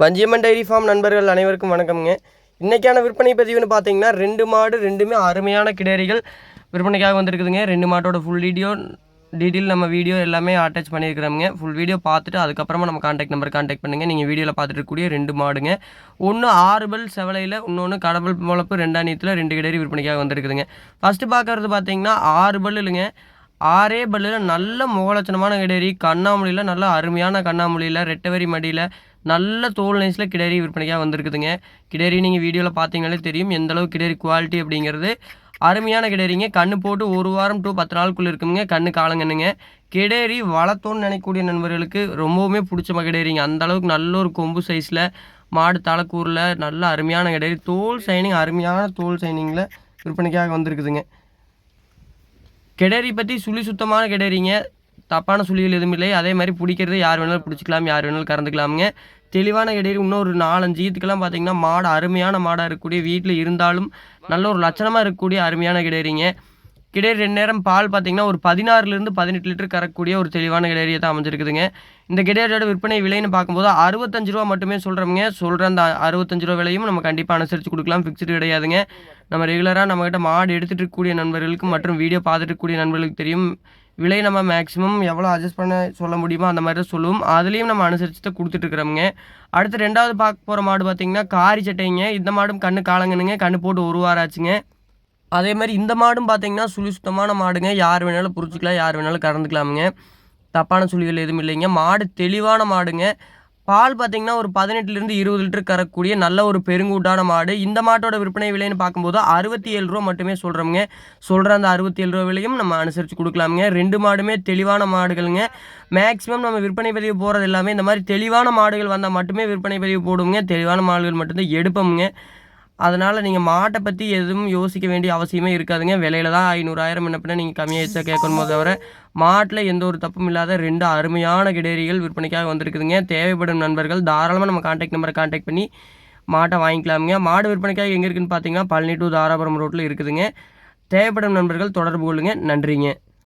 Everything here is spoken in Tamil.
வஞ்சியம்மன் டைரி ஃபார்ம் நண்பர்கள் அனைவருக்கும் வணக்கம்ங்க. இன்றைக்கான விற்பனை பதிவுன்னு பார்த்தீங்கன்னா ரெண்டு மாடு ரெண்டுமே அருமையான கிடேரிகள் விற்பனைக்காக வந்திருக்குதுங்க. ரெண்டு மாட்டோட ஃபுல் வீடியோ டீட்டெயில் நம்ம வீடியோ எல்லாமே அட்டாச் பண்ணியிருக்கிறோங்க ஃபுல் வீடியோ பார்த்துட்டு அதுக்கப்புறமா நம்ம காண்டாக்ட் நம்பர் காண்டாக்ட் பண்ணுங்கள் நீங்கள் வீடியோவில் பார்த்துட்டு இருக்கக்கூடிய ரெண்டு மாடுங்க. ஒன்று ஆறுபல் செவலையில் இன்னொன்று கடவுள் முளப்பு ரெண்டாணியத்தில் ரெண்டு கிடேரி விற்பனைக்காக வந்திருக்குதுங்க. ஃபஸ்ட்டு பார்க்குறது பார்த்தீங்கன்னா ஆறு பல் இல்லைங்க ஆறே பல்லில் நல்ல முகலட்சணமான கிடேரி. கண்ணாமொழியில் நல்ல அருமையான கண்ணாமொழியில் ரெட்டவரி மடியில் நல்ல தோல் நைஸில் கிடரி விற்பனைக்காக வந்திருக்குதுங்க. கிடரி நீங்கள் வீடியோவில் பார்த்தீங்கனாலே தெரியும் எந்த அளவுக்கு கிடரி குவாலிட்டி அப்படிங்கிறது. அருமையான கிடரிங்க. கண்ணு போட்டு ஒரு வாரம் டு பத்து நாளுக்குள்ளே இருக்குங்க. கண்ணு காலங்கண்ணுங்க கிடேரி வளர்த்தோன்னு நினைக்கக்கூடிய நண்பர்களுக்கு ரொம்பவுமே பிடிச்ச கிடேரிங்க. அந்த அளவுக்கு நல்ல ஒரு கொம்பு சைஸில் மாடு தலைக்கூரில் நல்ல அருமையான கிடேரி. தோல் சைனிங் அருமையான தோல் சைனிங்கில் விற்பனைக்காக வந்திருக்குதுங்க. கிடரி பற்றி சுழி சுத்தமான கிடரிங்க. தப்பான சொல்லிகள் எதுவும் இல்லை. அதே மாதிரி பிடிக்கிறது யார் வேணாலும் பிடிச்சிக்கலாம் யார் வேணாலும் கறந்துக்கலாமுங்க. தெளிவான இடையில் இன்னும் ஒரு நாலஞ்சு ஈத்துக்கெல்லாம் பார்த்தீங்கன்னா மாடு அருமையான மாடாக இருக்கக்கூடிய வீட்டில் இருந்தாலும் நல்ல ஒரு லட்சணமாக இருக்கக்கூடிய அருமையான கிடையிறீங்க கிடேரி ரெண்டு நேரம் பால் பார்த்தீங்கன்னா ஒரு பதினாறுலேருந்து பதினெட்டு லிட்டர் கறக்கக்கூடிய ஒரு தெளிவான கிடேரியை தான் அமைஞ்சிருக்குதுங்க. இந்த கிடேரியோட விற்பனை விலைன்னு பார்க்கும்போது அறுபத்தஞ்சு ரூபா மட்டுமே சொல்கிறோமுங்க சொல்கிற அந்த அறுபத்தஞ்சு ரூபா விலையும் நம்ம கண்டிப்பாக அனுசரித்து கொடுக்கலாம். ஃபிக்ஸ்டு கிடையாதுங்க. நம்ம ரெகுலராக நம்மகிட்ட மாடு எடுத்துகிட்டு இருக்கக்கூடிய நண்பர்களுக்கு மற்றும் வீடியோ பார்த்துட்டு இருக்கக்கூடிய நண்பர்களுக்கு தெரியும். விலை நம்ம மேக்ஸிமம் எவ்வளோ அட்ஜஸ்ட் பண்ண சொல்ல முடியுமோ அந்த மாதிரி தான் சொல்லுவோம். அதுலேயும் நம்ம அனுசரித்து தான் கொடுத்துட்ருக்குறோமுங்க அடுத்து ரெண்டாவது பார்க்க போகிற மாடு பார்த்தீங்கன்னா காரி சட்டைங்க. இந்த மாடும் கண்ணு காலங்கனுங்க கண்ணு போட்டு ஒரு வாரம் ஆச்சுங்க. அதே மாதிரி இந்த மாடும் பார்த்திங்கன்னா சுழி சுத்தமான மாடுங்க. யார் வேணாலும் புரிச்சிக்கலாம் யார் வேணாலும் கறந்துக்கலாமுங்க. தப்பான சுழிகள் எதுவும் இல்லைங்க. மாடு தெளிவான மாடுங்க. பால் பார்த்திங்கன்னா ஒரு பதினெட்டுலேருந்து இருபது லிட்டர் கறக்கூடிய நல்ல ஒரு பெருங்கூட்டான மாடு. இந்த மாட்டோட விற்பனை விலைன்னு பார்க்கும்போது அறுபத்தி ஏழு ரூபா மட்டுமே சொல்கிறோமுங்க சொல்கிற அந்த அறுபத்தி ஏழு ரூபா விலையும் நம்ம அனுசரித்து கொடுக்கலாமுங்க. ரெண்டு மாடுமே தெளிவான மாடுகளுங்க. மேக்ஸிமம் நம்ம விற்பனை பதிவு போகிறது எல்லாமே இந்த மாதிரி தெளிவான மாடுகள் வந்தால் மட்டுமே விற்பனை பதிவு போடுவோங்க தெளிவான மாடுகள் மட்டும்தான் எடுப்போமுங்க. அதனால் நீங்கள் மாட்டை பற்றி எதுவும் யோசிக்க வேண்டிய அவசியமே இருக்காதுங்க. விலையில தான் ஐநூறாயிரம் என்ன பண்ண நீங்கள் கம்மியாக வச்சா கேட்கணுமோ தவிர மாட்டில் எந்த ஒரு தப்பும் இல்லாத ரெண்டு அருமையான கிடேரிகள் விற்பனைக்காக வந்திருக்குதுங்க. தேவைப்படும் நண்பர்கள் தாராளமாக நம்ம காண்டாக்ட் நம்பரை காண்டாக்ட் பண்ணி மாட்டை வாங்கிக்கலாமுங்க. மாடு விற்பனைக்காக எங்கே இருக்குதுன்னு பார்த்தீங்கன்னா பழனி டு தாராபுரம் ரோட்டில் இருக்குதுங்க. தேவைப்படும் நண்பர்கள் தொடர்பு கொள்ளுங்கள் நன்றிங்க.